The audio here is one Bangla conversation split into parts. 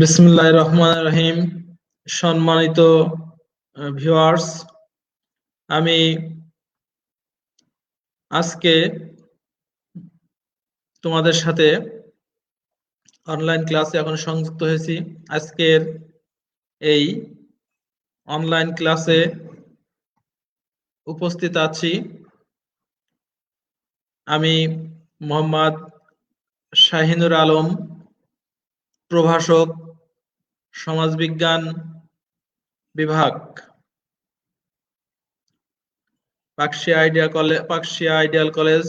বিসমুল্লাহ রহমান রহিম। সম্মানিত ভিউয়ার্স আমি আজকে তোমাদের সাথে অনলাইন ক্লাসে এখন সংযুক্ত হয়েছি। আজকের এই অনলাইন ক্লাসে উপস্থিত আছি আমি মোহাম্মদ শাহিনুর আলম, প্রভাষক সমাজবিজ্ঞান বিভাগ Pakshia idea college Pakshia ideal college,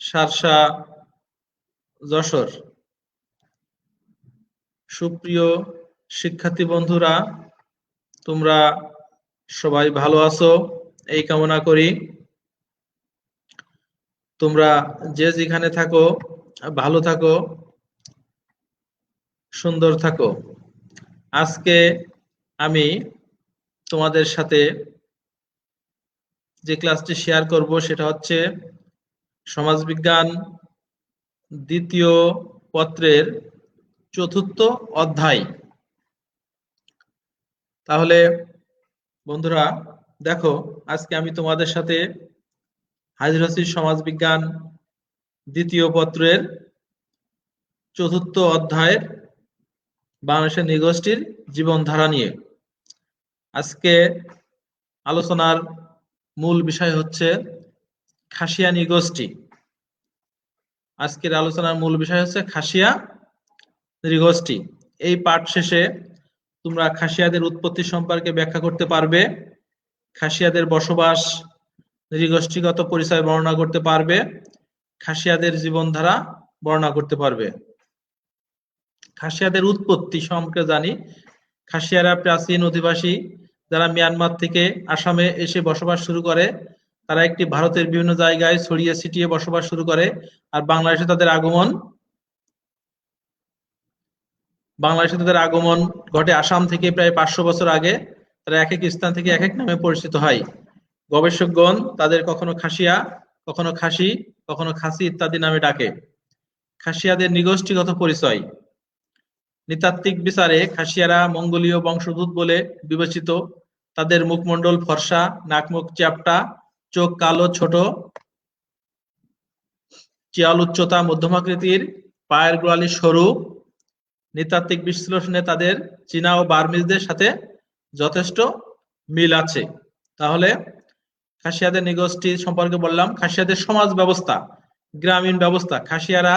Sharsha, Jessore. সুপ্রিয় শিক্ষার্থী বন্ধুরা, তোমরা সবাই ভালো আছো, এই কামনা করি। তোমরা যে যেখানে থাকো, ভালো থাকো, সুন্দর থাকো। আজকে আমি তোমাদের সাথে যে ক্লাসটি শেয়ার করব সেটা হচ্ছে সমাজবিজ্ঞান দ্বিতীয় পত্রের চতুর্থ অধ্যায়। তাহলে বন্ধুরা, দেখো, আজকে আমি তোমাদের সাথে হাজির হচ্ছি সমাজবিজ্ঞান দ্বিতীয় পত্রের চতুর্থ অধ্যায়ের বাংলাদেশের নৃগোষ্ঠীর জীবনধারা নিয়ে। আজকে আলোচনার মূল বিষয় হচ্ছে খাসিয়া নৃগোষ্ঠী। আজকের আলোচনার মূল বিষয় হচ্ছে খাসিয়া নৃগোষ্ঠী। এই পাঠ শেষে তোমরা খাসিয়াদের উৎপত্তি সম্পর্কে ব্যাখ্যা করতে পারবে। খাসিয়াদের বসবাস, নৃগোষ্ঠীগত পরিচয় বর্ণনা করতে পারবে। খাসিয়াদের জীবনধারা বর্ণনা করতে পারবে। খাসিয়াদের উৎপত্তি সম্পর্কে জানি। খাসিয়ারা প্রাচীন অধিবাসী যারা মিয়ানমার থেকে আসামে এসে বসবাস শুরু করে, তারা একটি ভারতের বিভিন্ন জায়গায় ছড়িয়ে ছিটিয়ে বসবাস শুরু করে আর বাংলাদেশে তাদের আগমন, বাংলাদেশে তাদের আগমন ঘটে আসাম থেকে প্রায় পাঁচশো বছর আগে। তারা এক এক স্থান থেকে এক এক নামে পরিচিত হয়। গবেষকগণ তাদের কখনো খাসিয়া, কখনো খাসি কখনো খাসি ইত্যাদি নামে ডাকে। খাসিয়াদের নিগোষ্ঠীগত পরিচয় নৃতাত্ত্বিক বিচারে খাসিয়ারা মঙ্গোলীয় বংশোদ্ভূত বলে বিবেচিত। তাদের মুখমণ্ডল ফর্সা, নাকমুখ চ্যাপটা, চোখ কালো, ছোট, চিয়াল উচ্চতা মধ্যমাকৃতির পায়ের গোড়ালি সরু। নৃতাত্ত্বিক বিশ্লেষণে তাদের চীনা ও বার্মিজদের সাথে যথেষ্ট মিল আছে। তাহলে খাসিয়াদের নিগোষ্ঠী সম্পর্কে বললাম, খাসিয়াদের সমাজ ব্যবস্থা, গ্রামীণ ব্যবস্থা। খাসিয়ারা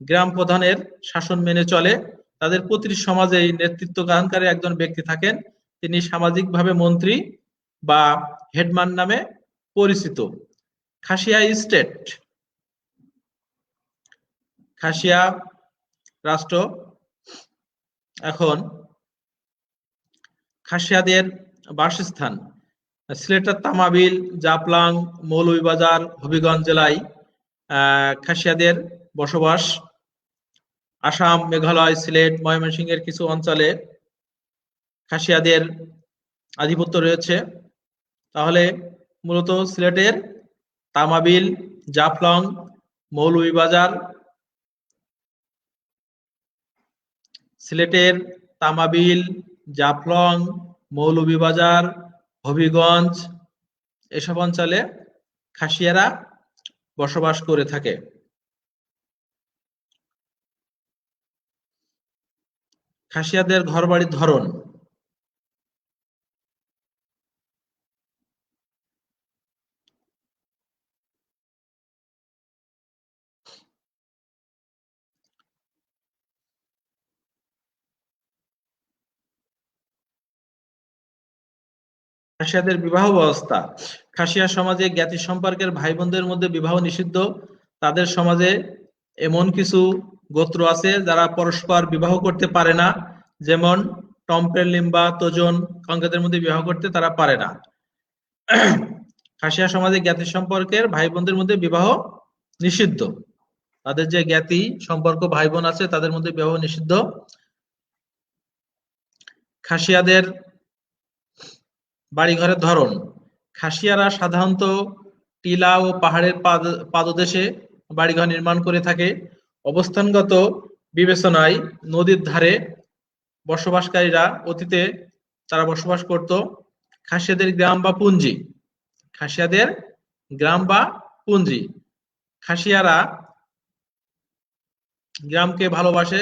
গ্রাম প্রধানের শাসন মেনে চলে তাদের প্রতিটি সমাজে নেতৃত্ব গ্রহণকারী একজন ব্যক্তি থাকেন। তিনি সামাজিকভাবে মন্ত্রী বা হেডমান নামে পরিচিত। খাসিয়া স্টেট। খাসিয়া রাষ্ট্র। এখন খাসিয়াদের বাসস্থান। সিলেটের তামাবিল, জাপলাং, মৌলভীবাজার, হবিগঞ্জ জেলায় খাসিয়াদের বসবাস আসাম, মেঘালয়, সিলেট, ময়মনসিংহের কিছু অঞ্চলে খাসিয়াদের আধিপত্য রয়েছে। তাহলে মূলত সিলেটের তামাবিল, জাফলং মৌলভীবাজার সিলেটের তামাবিল, জাফলং মৌলভীবাজার হবিগঞ্জ, এসব অঞ্চলে খাসিয়ারা বসবাস করে থাকে। খাসিয়াদের ঘরবাড়ির ধরন। খাসিয়াদের বিবাহ ব্যবস্থা। খাসিয়া সমাজে জ্ঞাতি সম্পর্কের ভাই বোনদের মধ্যে বিবাহ নিষিদ্ধ। তাদের সমাজে এমন কিছু গোত্র আছে যারা পরস্পর বিবাহ করতে পারে না। যেমন টম্পের লিম্বা তোজন কঙ্কাদের মধ্যে বিবাহ করতে তারা পারে না। খাসিয়া সমাজে জ্ঞাতি সম্পর্কের ভাই বোনদের মধ্যে বিবাহ নিষিদ্ধ। তাদের যে জ্ঞাতি সম্পর্ক ভাই বোন আছে, তাদের মধ্যে বিবাহ নিষিদ্ধ। খাসিয়াদের বাড়িঘরের ধরন। খাসিয়ারা সাধারণত টিলা ও পাহাড়ের পাদদেশে বাড়িঘর নির্মাণ করে থাকে। অবস্থানগত বিবেচনায় নদীর ধারে বসবাসকারীরা অতীতে তারা বসবাস করত খাসিয়াদের গ্রাম বা পুঞ্জি। খাসিয়াদের গ্রাম বা পুঞ্জি। খাসিয়ারা গ্রামকে ভালোবাসে।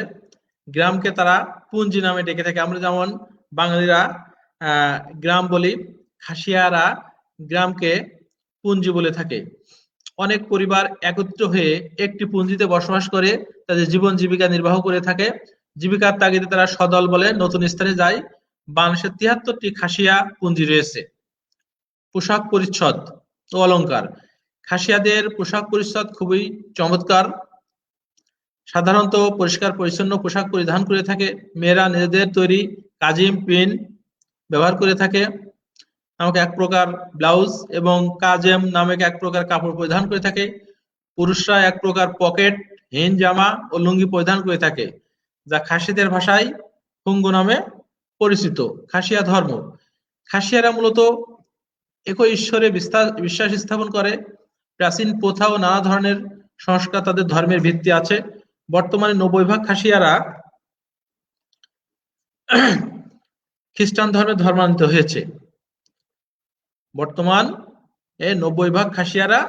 গ্রামকে তারা পুঞ্জি নামে ডেকে থাকে। আমরা যেমন বাঙালিরা গ্রাম বলি, খাসিয়ারা গ্রামকে পুঞ্জি বলে থাকে। অনেক পরিবার একত্র হয়ে একটি পুঞ্জিতে বসবাস করে, তাদের জীবন জীবিকা নির্বাহ করে থাকে। জীবিকার তাগিদে তারা সদল বলে নতুন স্থানে যায়। বাংলাদেশের তিয়াত্তরটি খাসিয়া পুঞ্জি রয়েছে। পোশাক পরিচ্ছদ ও অলঙ্কার খাসিয়াদের পোশাক পরিচ্ছদ খুবই চমৎকার। সাধারণত পরিষ্কার, পরিচ্ছন্ন পোশাক পরিধান করে থাকে। মেয়েরা নিজেদের তৈরি কাজিম পিন ব্যবহার করে থাকে। নামক এক প্রকার ব্লাউজ এবং কাজেম নামক এক প্রকার কাপড় পরিধান করে থাকে। পুরুষরা এক প্রকার পকেট, হেন জামা ও লুঙ্গি পরিধান করে থাকে, যা খাসিদের ভাষায় হুঙ্গু নামে পরিচিত, খাসিয়া ধর্ম। খাসিয়ারা মূলত একই ঈশ্বরে বিশ্বাস স্থাপন করে। প্রাচীন প্রথা ও নানা ধরনের সংস্কার তাদের ধর্মের ভিত্তি আছে। বর্তমানে নব্বই ভাগ খাসিয়ারা খ্রিস্টান ধর্মে ধর্মান্তরিত হয়েছে। বর্তমান এ নব্বই ভাগ খাসিয়ারা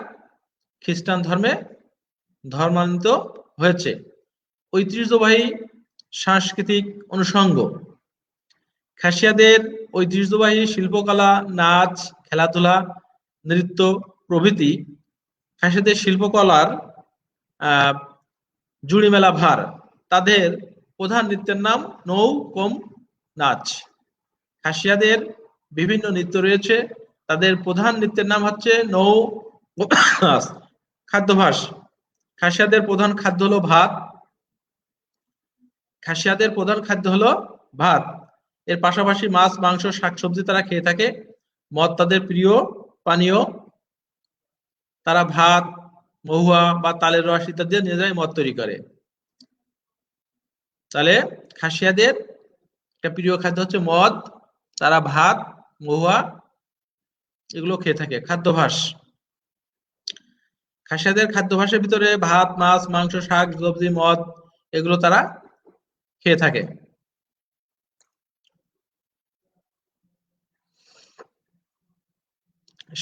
খ্রিস্টান ধর্মে ধর্মান্তরিত হয়েছে। ঐতিহ্যবাহী সাংস্কৃতিক অনুষঙ্গ। খাসিয়াদের ঐতিহ্যবাহী শিল্পকলা, নাচ, খেলাধুলা, নৃত্য প্রভৃতি খাসিয়াদের শিল্পকলার জুড়ি মেলা ভার। তাদের প্রধান নৃত্যের নাম নৌ, কম, নাচ। খাসিয়াদের বিভিন্ন নৃত্য রয়েছে। তাদের প্রধান নৃত্যের নাম হচ্ছে নৌ খাদ্যভাস। খাসিয়াদের প্রধান খাদ্য হলো ভাত। খাসিয়াদের প্রধান খাদ্য হলো ভাত। এর পাশাপাশি মাছ, মাংস, শাকসবজি তারা খেয়ে থাকে। মদ তাদের প্রিয়, পানীয়। তারা ভাত, মহুয়া বা তালের রস ইত্যাদি যায় মদ তৈরি করে। তাহলে খাসিয়াদের একটা প্রিয় খাদ্য হচ্ছে মদ। তারা ভাত, মহুয়া এগুলো খেয়ে থাকে। খাদ্যভাস। খাসিয়াদের খাদ্যভাসের ভিতরে ভাত, মাছ, মাংস, শাক, সবজি, মদ, এগুলো তারা খেয়ে থাকে।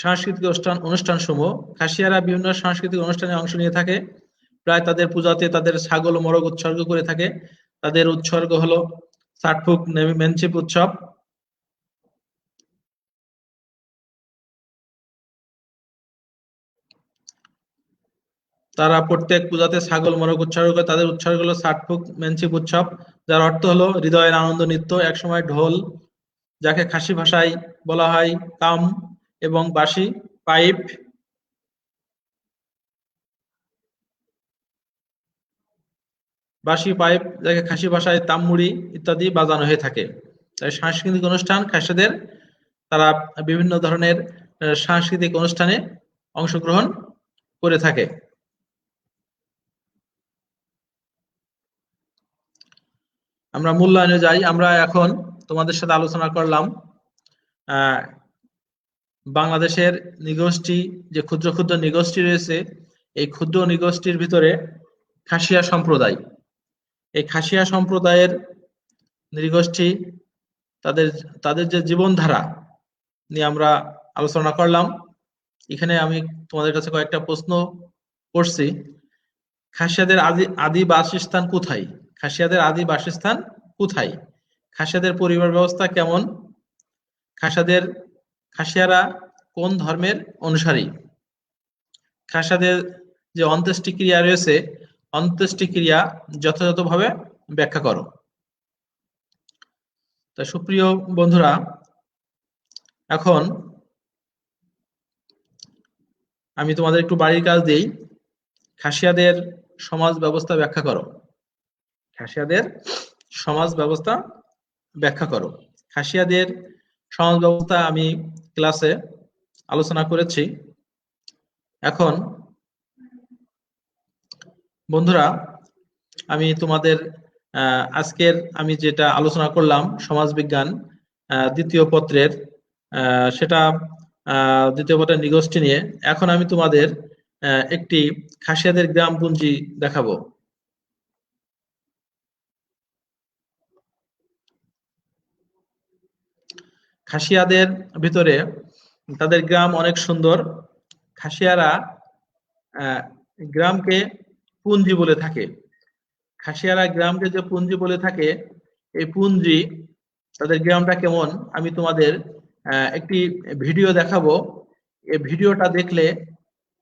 সাংস্কৃতিক অনুষ্ঠান অনুষ্ঠান সমূহ খাসিয়ারা বিভিন্ন সাংস্কৃতিক অনুষ্ঠানে অংশ নিয়ে থাকে। প্রায় তাদের পূজাতে তাদের ছাগল মরগ উৎসর্গ করে থাকে। তাদের উৎসর্গ হলো সাটফুক মেনচিপ উৎসব। তারা প্রত্যেক পূজাতে ছাগল মরক উৎসর্গ করে, তাদের উৎসর্গ হলো ষাটফুক মেনচিপ উৎসব, যার অর্থ হলো হৃদয়ের আনন্দ, নৃত্য, একসময় ঢোল, যাকে খাসি ভাষায় বলা হয় কাম এবং বাঁশি, পাইপ। বাঁশি, পাইপ, যাকে খাসি ভাষায় তামমুড়ি ইত্যাদি বাজানো হয়ে থাকে। তাই সাংস্কৃতিক অনুষ্ঠান খাসিদের, তারা বিভিন্ন ধরনের সাংস্কৃতিক অনুষ্ঠানে অংশগ্রহণ করে থাকে। আমরা মূল্যায়নে যাই, আমরা এখন তোমাদের সাথে আলোচনা করলাম বাংলাদেশের নিগোষ্ঠী, যে ক্ষুদ্র ক্ষুদ্র নিগোষ্ঠী রয়েছে, এই ক্ষুদ্র নিগোষ্ঠীর ভিতরে খাসিয়া সম্প্রদায়। এই খাসিয়া সম্প্রদায়ের নৃগোষ্ঠী, তাদের তাদের যে জীবনধারা নিয়ে আমরা আলোচনা করলাম, এখানে আমি তোমাদের কাছে কয়েকটা প্রশ্ন করছি। খাসিয়াদের আদি আদি বাসস্থান কোথায়? খাসিয়াদের আদি বাসস্থান কোথায়? খাসিয়াদের পরিবার ব্যবস্থা কেমন? খাসাদের খাসিয়ারা কোন ধর্মের অনুসারী? খাসাদের যে অন্ত্যেষ্টি ক্রিয়া রয়েছে অন্ত্যেষ্টি ক্রিয়া যথাযথভাবে ব্যাখ্যা করো। তা সুপ্রিয় বন্ধুরা, এখন আমি তোমাদের একটু বাড়ির কাজ দিই। খাসিয়াদের সমাজ ব্যবস্থা ব্যাখ্যা করো। খাসিয়াদের সমাজ ব্যবস্থা ব্যাখ্যা করো। খাসিয়াদের সমাজ ব্যবস্থা আমি ক্লাসে আলোচনা করেছি। এখন বন্ধুরা, আমি তোমাদের আজকের আমি যেটা আলোচনা করলাম সমাজ বিজ্ঞান দ্বিতীয় পত্রের সেটা দ্বিতীয় পত্রের নিগোষ্ঠী নিয়ে। এখন আমি তোমাদের একটি খাসিয়াদের গ্রামপুঞ্জি দেখাবো। খাসিয়াদের ভিতরে তাদের গ্রাম অনেক সুন্দর। খাসিয়ারা গ্রামকে পুঞ্জি বলে থাকে। খাসিয়ারা গ্রামকে যে পুঞ্জি বলে থাকে, এই পুঞ্জি তাদের গ্রামটা কেমন? আমি তোমাদের একটি ভিডিও দেখাবো। এই ভিডিওটা দেখলে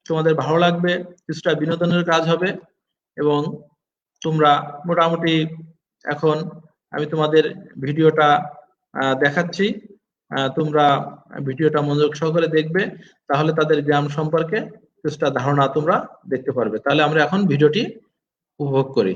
তোমাদের ভালো লাগবে, কিছুটা বিনোদনের কাজ হবে এবং তোমরা মোটামুটি এখন আমি তোমাদের ভিডিওটা দেখাচ্ছি। তোমরা ভিডিওটা মনোযোগ সহকারে দেখবে, তাহলে তাদের গ্রাম সম্পর্কে কিছুটা ধারণা তোমরা দেখতে পারবে। তাহলে আমরা এখন ভিডিওটি উপভোগ করি।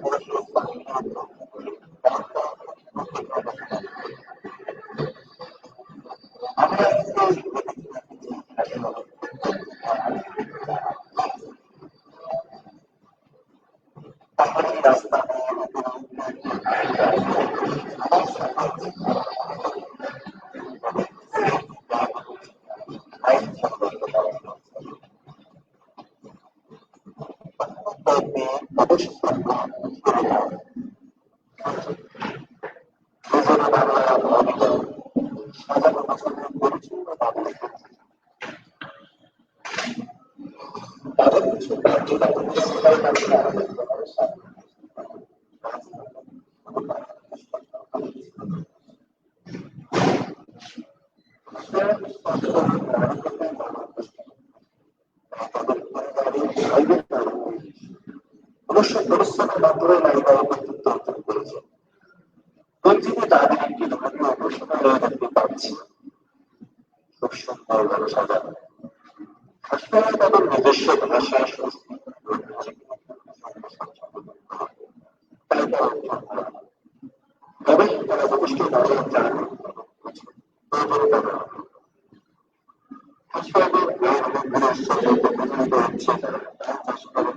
সমাজবিজ্ঞান অবশ্য পরিশ্রমের মাধ্যমে নারীরা কর্তৃত্ব অর্জন করেছে। পঞ্জিতে তাদের একটি ধর্মীয় দেখতে পাচ্ছি খুব সুন্দর ভাবে সাজানো হাসপাতালে তাদের নিজস্ব ভাষা সংস্কৃতি তারা। তবে তারা যথেষ্ট মজা জানে তারপরে তারা হাসপাতালের গ্রামগুলোর সাথে প্রতিনিধিত্ব হচ্ছে তারা চাষ করে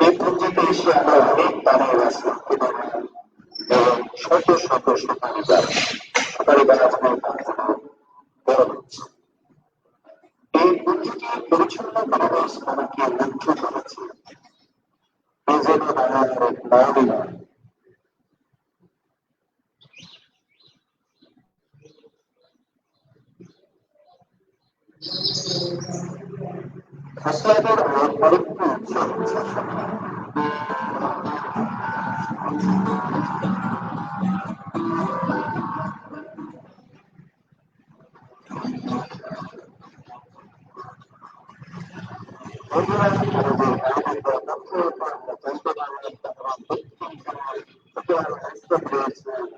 এই পুঁজিতে এসে আমরা অনেক পানির গাছ এবং শত শত সুপারি পুঁজিটি পরিচ্ছন্ন পরিবেশ আমাকে মুগ্ধ করেছে এই জন্য আমাদের মাওনি নয় হাসপাতাল আরেকটি উৎসব হচ্ছে অবশ্যই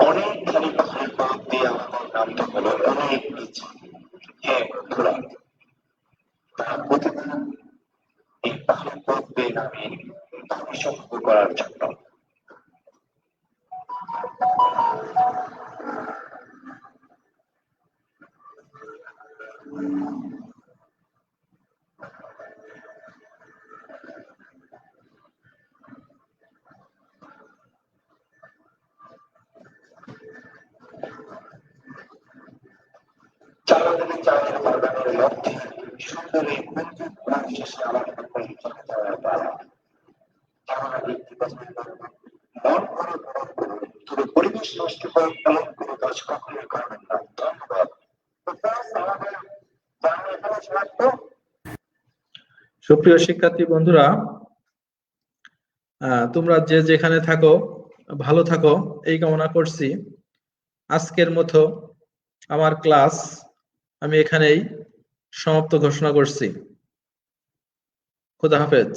অনেক ধারে পাহাড়ের দিয়ে আমাদের নামটা হলো অনেক নিচে হ্যাঁ এই পাহাড়ের পথ দিয়ে নামে দাবি করার চালাতে চালের বাগানের মধ্যে সুন্দর এই মঞ্জুর প্রাণ শেষে পরিবেশ নষ্ট এমন কোনো কাজ কখনোই করবেন না ধন্যবাদ সুপ্রিয় শিক্ষার্থী বন্ধুরা তোমরা যে যেখানে থাকো, ভালো থাকো, এই কামনা করছি। আজকের মতো আমার ক্লাস আমি এখানেই সমাপ্ত ঘোষণা করছি। খুদা হাফেজ।